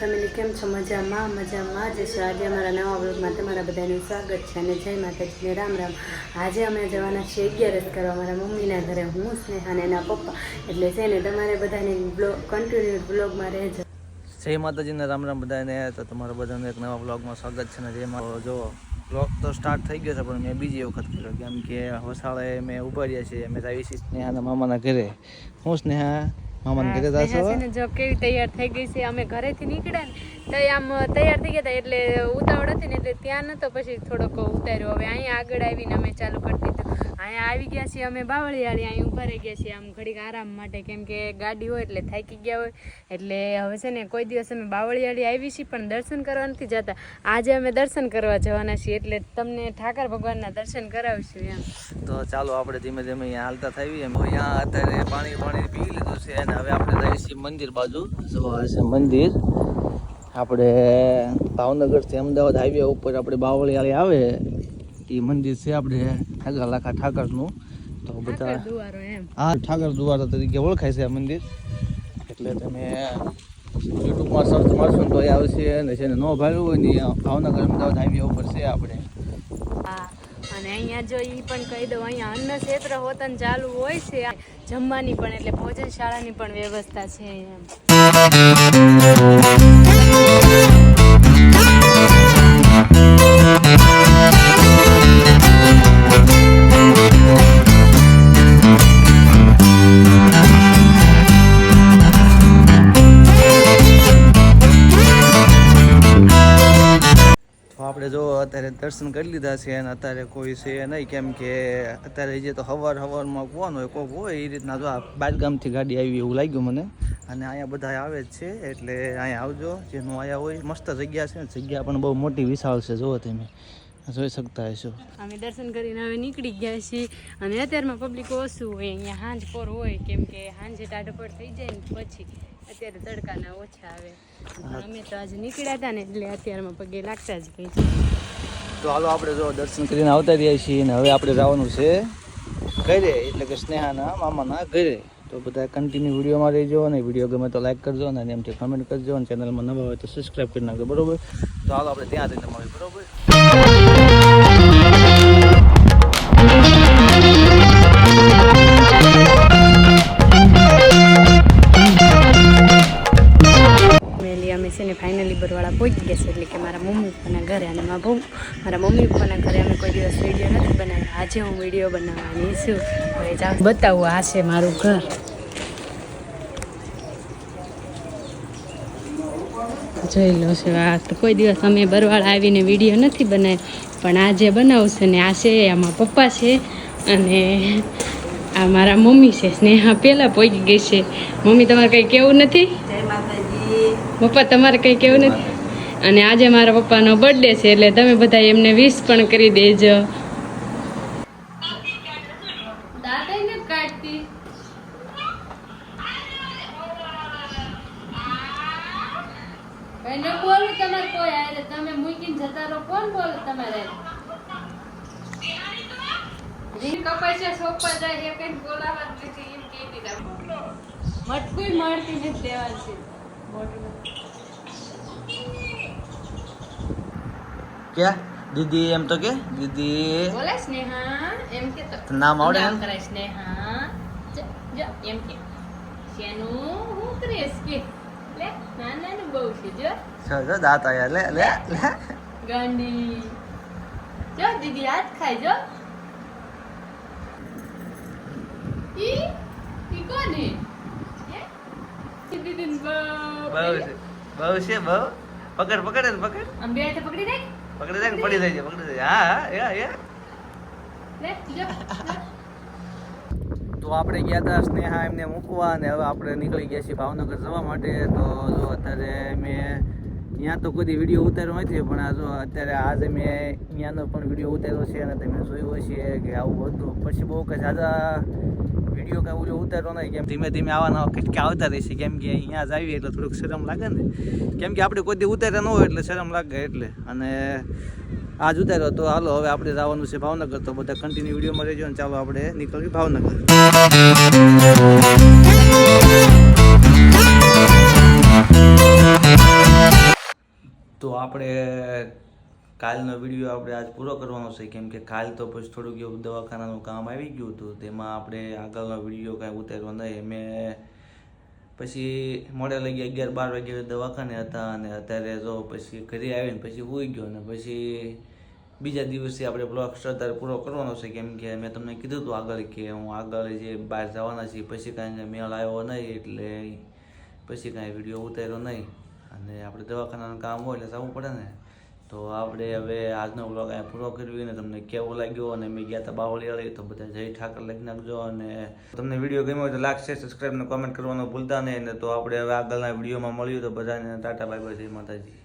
Family કેમ છો? મજામાં મજામાં. જ છે, આજે અમારા નવા બ્લોગમાં તમારા બધાનું સ્વાગત છે અને જય માતાજીને રામ રામ. આજે અમે જવાના છીએ અગિયારસ કરવા મારા મમ્મીના ઘરે. હું, સ્નેહા અને એના પપ્પા. એટલે છે ને, તમારે બધાને બ્લોગ કન્ટિન્યુ બ્લોગમાં રહેજો. જય માતાજીને રામ રામ બધાને. તો તમારા બધાને એક નવા બ્લોગમાં સ્વાગત છે ને જેમાં જો બ્લોગ તો સ્ટાર્ટ થઈ ગયો છે, પણ મેં બીજી વખત કર્યો. કેમ કે વસાળે મેં ઊભા રહ્યા છીએ. મેં આવી સ્નેહાના મામાના ઘરે. હું, સ્નેહા મામાના ઘરે જાશો? જો કેવી તૈયાર થઈ ગઈ છે અમે ઘરેથી નીકળ્યા ને તો આમ તૈયાર થઈ ગયા હતા એટલે ઉતાવળ હતી ને એટલે ત્યાં નતો પછી થોડોક ઉતાર્યો. હવે અહીંયા આગળ આવીને અમે ચાલુ કરી દીધું. અહીંયા આવી ગયા છીએ અમે બાવળિયાળી, અહીં ઊભા રહી ગયા છીએ આમ ઘડીક આરામ માટે. કેમ કે ગાડી હોય એટલે થાકી ગયા હોય. એટલે હવે છે ને કોઈ દિવસ અમે બાવળિયાળી આવી છીએ, પણ દર્શન કરવા નથી જતા. આજે અમે દર્શન કરવા જવાના છીએ, એટલે તમને ઠાકર ભગવાનના દર્શન કરાવીશું એમ. તો ચાલો આપણે ધીમે ધીમે અહીંયા હાલતા થઈ એમ અહીંયા અત્યારે પાણી પાણી પી લીધું છે અને હવે આપણે જઈએ છીએ મંદિર બાજુ. જો આ છે મંદિર. આપણે ભાવનગરથી અમદાવાદ હાઈવે ઉપર આપણે બાવળિયાળી આવે. એ મંદિર છે આપણે ઠાકર લાખા ઠાકરનું. તો બધા હા ઠાકર દુવારા તરીકે ઓળખાય છે આ મંદિર. એટલે તમે યુટ્યુબમાં સર્ચ મારશો તો એ આવશે અને છે ને ન ભાવ્યું હોય ને ભાવનગર અમદાવાદ હાઈવે ઉપર છે આપણે. હા અને અહીંયા જો એ પણ કહી દઉં અહીંયા અન્ન ક્ષેત્ર હોતન ચાલુ હોય છે જમવાની પણ એટલે ભોજન શાળાની પણ વ્યવસ્થા છે એમ. આપણે જો અત્યારે દર્શન કરી લીધા છે અને અત્યારે કોઈ છે નહીં, કેમ કે અત્યારે જે તો હવાર હવારમાં કોણ હોય, કોક હોય, એ રીતના જો આ બારગામથી ગાડી આવી એવું લાગ્યું મને. અને અહીંયા બધા આવે જ છે, એટલે અહીંયા આવજો, જેનું અહીંયા હોય મસ્ત જગ્યા છે. જગ્યા પણ બહુ મોટી વિશાળ છે, જુઓ તમે. જોઈ શકતા હશો. અમે દર્શન કરીને હવે નીકળી ગયા છીએ અને અત્યારમાં પબ્લિક ઓછું હોય, અહીંયા હાંજ પર હોય, કેમ કે હાંજે ટાઢપડ થઈ જાય ને પછી. અત્યારે તડકાના ઓછા આવે. અમે તો આજે નીકળ્યા હતા ને એટલે અત્યારમાં પગે લાગતા જ ગઈ તો હાલો આપણે જો દર્શન કરીને આવતા રહ્યા છીએ અને હવે આપણે જવાનું છે ઘરે એટલે કે સ્નેહાના મામાના ઘરે. તો બધા કન્ટિન્યુ વિડીયોમાં રહેજો અને વીડિયો ગમે તો લાઈક કરજો અને એમથી કમેન્ટ કરજો અને ચેનલમાં નવા હોય તો સબસ્ક્રાઈબ કરી નાખજો બરોબર? તો હાલો આપણે ત્યાં જઈને મળીએ બરોબર? છે ફાઇનલી બરવાળા પહોંચી ગયા છે એટલે કે મારા મમ્મી પપ્પાના ઘરે અને મારા બહુ મારા મમ્મી પપ્પાના ઘરે અમે કોઈ દિવસ વીડિયો નથી બનાવ્યો. આજે હું વીડિયો બનાવવાની છું. હવે જાઉં બતાવું, આ છે મારું ઘર. જોઈ લો છો, આ તો કોઈ દિવસ અમે બરવાળા આવીને વીડિયો નથી બનાવ્યો. પણ આજે બનાવશે ને, આ છે, આમાં પપ્પા છે અને આ મારા મમ્મી છે. સ્નેહા પહેલાં પહોંચી ગઈ છે. મમ્મી, તમારે કંઈ કેવું નથી? પપ્પા, તમારે કંઈ કેવું નથી? અને આજે મારા પપ્પાનો બર્થડે છે, એટલે તમે બધા એમને વિશ પણ કરી દેજો. મટકુઈ મળતી નથી. મોટું ક્યાં દીદી એમ તો કે? દીદી. બોલે સ્નેહા એમ કે નામ આવડે એમ? કરાય સ્નેહા. જ એમ કે. શેનું? હું કરીશ કે? લે નાના ને બહુ છે જો. જો જો દાંત આયા લે લે ગાંડી. જો દીદી હાથ ખાઈ જો. ઈ દે બહુ. છે. બહુ છે બહુ? પકડ પકડ ને પકડ. આમ બે હાથે પકડી દે પકડી જાય પડી જાય છે પકડી જાય. હા હા યા લે જો. તો આપણે ગયા હતા સ્નેહા એમને મૂકવા અને હવે આપણે નીકળી ગયા છીએ ભાવનગર જવા માટે. તો જો અત્યારે મેં ત્યાં તો કોઈ વીડિયો ઉતાર્યો નથી પણ આ જો અત્યારે આજે મેં ત્યાંનો પણ વીડિયો ઉતાર્યો છે અને તમે જોયું હશે કે આવું હતું. પછી બહુ કે ઝાઝા વીડિયો કાંઈ ઓલો ઉતાર્યો નહીં, કેમ ધીમે ધીમે આવવાના કંઈક આવતા રહેશે કેમ કે અહીંયા જ આવીએ એટલે થોડુંક શરમ લાગે ને. કેમ કે આપણે કોઈ ઉતાર્યા ન હોય એટલે શરમ લાગે એટલે. અને આજ ઉતાર્યો તો હાલો, હવે આપણે જવાનું છે ભાવનગર. તો બધા કન્ટિન્યુ વિડીયોમાં રહેજો ને ચાલો આપણે નીકળીએ ભાવનગર. તો આપણે કાલનો વીડિયો આપણે આજ પૂરો કરવાનો છે, કેમ કે કાલ તો પછી થોડુંક એવું દવાખાનાનું કામ આવી ગયું હતું, તેમાં આપણે આગળનો વીડિયો કાંઈ ઉતાર્યો નહીં. મેં પછી મોડે લગી અગિયાર બાર વાગે દવાખાને હતા અને અત્યારે જો પછી ઘરે આવીને પછી હોઈ ગયો અને પછી બીજા દિવસે આપણે બ્લોગ અત્યારે પૂરો કરવાનો છે, કેમ કે મેં તમને કીધું હતું આગળ કે હું આગળ જે બહાર જવાના છીએ, પછી કાંઈ મેળ આવ્યો નહીં એટલે પછી કાંઈ વીડિયો ઉતાર્યો નહીં. અને આપણે દવાખાનાનું કામ હોય એટલે જવું પડે ને. તો આપણે હવે આજનો બ્લોગ અહીંયા પૂરો કરવી અને તમને કેવો લાગ્યો અને મેં ગયા હતા બાવળિયાળી, તો બધા જય ઠાકર લખી નાખજો અને તમને વીડિયો ગમ્યો હોય તો લાઈક શેર સબસ્ક્રાઈબ ને કોમેન્ટ કરવાનું ભૂલતા નહીં. અને તો આપણે હવે આગળના વિડીયોમાં મળ્યું તો બધાને ટાટા બાય બાય જય માતાજી.